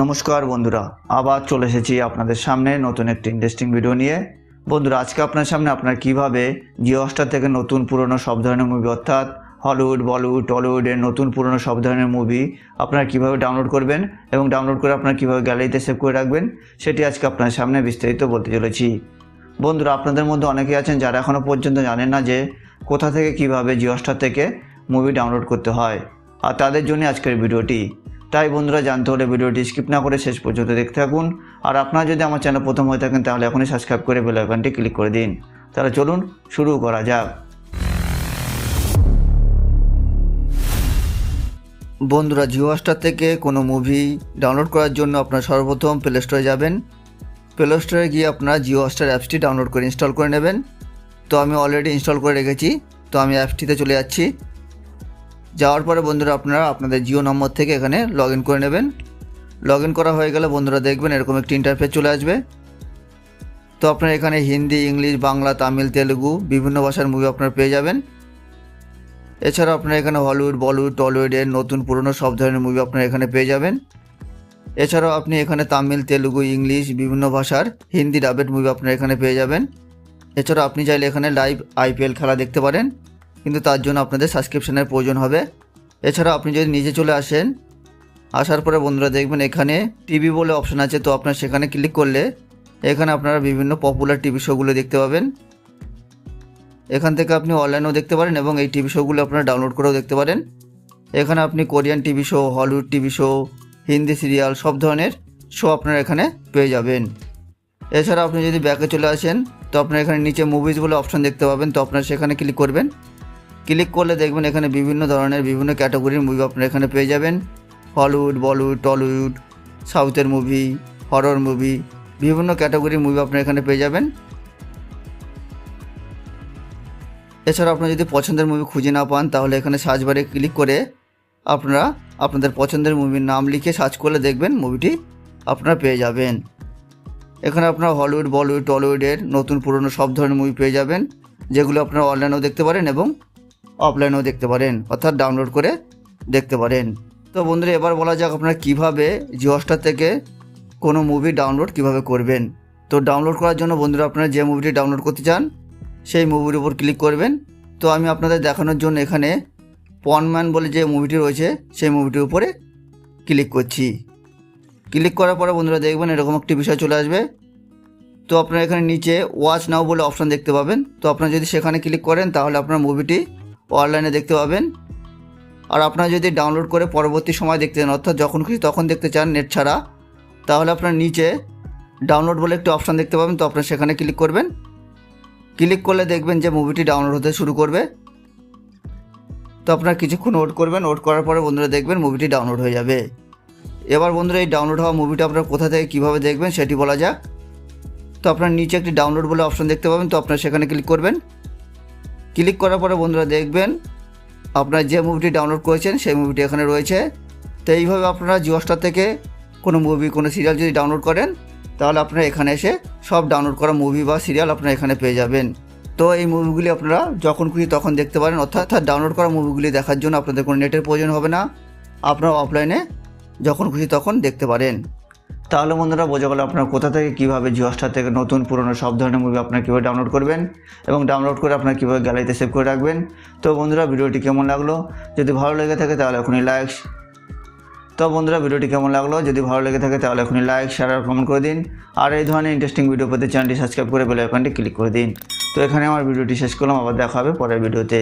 নমস্কার বন্ধুরা, আবার চলে এসেছি আপনাদের সামনে নতুন একটি ইন্টারেস্টিং ভিডিও নিয়ে। বন্ধুরা, আজকে আপনার সামনে আপনার কীভাবে জিও হটস্টার থেকে নতুন পুরনো সব ধরনের মুভি অর্থাৎ হলিউড বলিউড টলিউডের নতুন পুরনো সব ধরনের মুভি আপনারা কীভাবে ডাউনলোড করবেন এবং ডাউনলোড করে আপনারা কীভাবে গ্যালারিতে সেভ করে রাখবেন, সেটি আজকে আপনার সামনে বিস্তারিত বলতে চলেছি। বন্ধুরা, আপনাদের মধ্যে অনেকেই আছেন যারা এখনও পর্যন্ত জানেন না যে কোথা থেকে কীভাবে জিও হটস্টার থেকে মুভি ডাউনলোড করতে হয়। আর তাদের জন্য আজকের ভিডিওটি তাই বন্ধুরা জানতে হলে ভিডিওটি স্কিপ না করে শেষ পর্যন্ত দেখতে থাকুন। আর আপনারা যদি আমার চ্যানেল প্রথম হয়ে থাকেন, তাহলে এখনই সাবস্ক্রাইব করে বেল আইকনটি ক্লিক করে দিন। তাহলে চলুন শুরু করা যাক। বন্ধুরা জিও হটস্টার থেকে কোনো মুভি ডাউনলোড করার জন্য আপনারা সর্বপ্রথম প্লে স্টোরে যাবেন। প্লে স্টোরে গিয়ে আপনারা জিও হটস্টার অ্যাপসটি ডাউনলোড করে ইনস্টল করে নেবেন। তো আমি অলরেডি ইনস্টল করে রেখেছি। তো আমি অ্যাপসটিতে চলে যাচ্ছি। যাওয়ার পরে বন্ধুরা আপনারা আপনাদের জিও নম্বর থেকে এখানে লগ করে নেবেন। লগ করা হয়ে গেলে বন্ধুরা দেখবেন এরকম একটি ইন্টারফেস চলে আসবে। তো আপনারা এখানে হিন্দি, ইংলিশ, বাংলা, তামিল, তেলুগু বিভিন্ন ভাষার মুভি আপনারা পেয়ে যাবেন। এছাড়াও আপনারা এখানে হলিউড, বলিউড টলিউডের নতুন, পুরনো সব ধরনের মুভি আপনারা এখানে পেয়ে যাবেন। এছাড়াও আপনি এখানে তামিল, তেলুগু, ইংলিশ বিভিন্ন ভাষার হিন্দি ডাবেট মুভি আপনারা এখানে পেয়ে যাবেন। এছাড়াও আপনি চাইলে এখানে লাইভ আইপিএল খেলা দেখতে পারেন। কিন্তু তার জন্য আপনাদের সাবস্ক্রিপশানের প্রয়োজন হবে। এছাড়া আপনি যদি নিজে চলে আসেন, আসার পরে বন্ধুরা দেখবেন এখানে টিভি বলে অপশান আছে, তো আপনার সেখানে ক্লিক করলে এখানে আপনারা বিভিন্ন পপুলার টিভি শোগুলো দেখতে পাবেন। এখান থেকে আপনি অনলাইনেও দেখতে পারেন এবং এই টিভি শোগুলো আপনারা ডাউনলোড করেও দেখতে পারেন। এখানে আপনি Korean TV show Hollywood TV show Hindi serial সব ধরনের শো আপনারা এখানে পেয়ে যাবেন। এছাড়া আপনি যদি ব্যাকে চলে আসেন, তো আপনার এখানে নিচে মুভিজ বলে অপশান দেখতে পাবেন, তো আপনারা সেখানে ক্লিক করবেন। ক্লিক করলে দেখবেন এখানে বিভিন্ন ধরনের, বিভিন্ন ক্যাটাগরির মুভি আপনারা এখানে পেয়ে যাবেন। হলিউড বলিউড টলিউড সাউথের মুভি হরর মুভি বিভিন্ন ক্যাটাগরির মুভি আপনারা এখানে পেয়ে যাবেন। এছাড়া আপনারা যদি পছন্দের মুভি খুঁজে না পান, তাহলে এখানে সার্চ বারে ক্লিক করে আপনারা আপনাদের পছন্দের মুভির নাম লিখে সার্চ করলে দেখবেন মুভিটি আপনারা পেয়ে যাবেন। এখানে আপনারা হলিউড বলিউড টলিউডের নতুন পুরনো সব ধরনের মুভি পেয়ে যাবেন, যেগুলো আপনারা অনলাইনেও দেখতে পারেন এবং অফলাইনেও দেখতে পারেন, অর্থাৎ ডাউনলোড করে দেখতে পারেন। তো বন্ধুরা, এবার বলা যাক আপনারা কীভাবে জিও হটস্টার থেকে কোনো মুভি ডাউনলোড কীভাবে করবেন। তো ডাউনলোড করার জন্য বন্ধুরা, আপনারা যে মুভিটি ডাউনলোড করতে চান, সেই মুভির উপর ক্লিক করবেন। তো আমি আপনাদের দেখানোর জন্য এখানে পনম্যান বলে যে মুভিটি রয়েছে, সেই মুভিটির উপরে ক্লিক করছি। ক্লিক করার পরে বন্ধুরা, দেখবেন এরকম একটি বিষয় চলে আসবে। তো আপনারা এখানে নিচে ওয়াচ নাও বলে অপশান দেখতে পাবেন। তো আপনারা যদি সেখানে ক্লিক করেন, তাহলে আপনার মুভিটি অনলাইনে দেখতে পাবেন। আর আপনারা যদি ডাউনলোড করে পরবর্তী সময় দেখতে চান, অর্থাৎ যখন খুশি তখন দেখতে চান নেট ছাড়া, তাহলে আপনার নিচে ডাউনলোড বলে একটি অপশান দেখতে পাবেন। তো আপনারা সেখানে ক্লিক করবেন। ক্লিক করলে দেখবেন যে মুভিটি ডাউনলোড হতে শুরু করবে। তো আপনারা কিছুক্ষণ ওট করবেন। ওট করার পরে বন্ধুরা দেখবেন মুভিটি ডাউনলোড হয়ে যাবে। এবার বন্ধুরা এই ডাউনলোড হওয়া মুভিটা আপনারা কোথা থেকে কীভাবে দেখবেন সেটি বলা যাক। তো আপনার নিচে একটি ডাউনলোড বলে অপশন দেখতে পাবেন। তো আপনারা সেখানে ক্লিক করবেন। ক্লিক করার পরে বন্ধুরা দেখবেন আপনার যে মুভিটি ডাউনলোড করেছেন, সেই মুভিটি এখানে রয়েছে। তো এইভাবে আপনারা জিও স্টার থেকে কোনো মুভি কোনো সিরিয়াল যদি ডাউনলোড করেন, তাহলে আপনারা এখানে এসে সব ডাউনলোড করা মুভি বা সিরিয়াল আপনারা এখানে পেয়ে যাবেন। তো এই মুভিগুলি আপনারা যখন খুশি তখন দেখতে পারেন। অর্থাৎ ডাউনলোড করা মুভিগুলি দেখার জন্য আপনাদের কোনো নেটের প্রয়োজন হবে না। আপনারা অফলাইনে যখন খুশি তখন দেখতে পারেন। তাহলে বন্ধুরা বোঝা গেল আপনারা কোথা থেকে কীভাবে জিও স্টার থেকে নতুন পুরনো সব ধরনের মুভি আপনারা কীভাবে ডাউনলোড করবেন এবং ডাউনলোড করে আপনারা কীভাবে গ্যালারিতে সেভ করে রাখবেন। তো বন্ধুরা ভিডিওটি কেমন লাগল? যদি ভালো লেগে থাকে তাহলে এখনই লাইক তো বন্ধুরা ভিডিওটি কেমন লাগল? যদি ভালো লেগে থাকে তাহলে এখনই লাইক শেয়ার আর কমেন্ট করে দিন। আর এই ধরনের ইন্টারেস্টিং ভিডিও পেতে চ্যানেলটি সাবস্ক্রাইব করে বেল আইকনটি ক্লিক করে দিন। তো এখানে আমার ভিডিওটি শেষ করলাম, আবার দেখা হবে পরের ভিডিওতে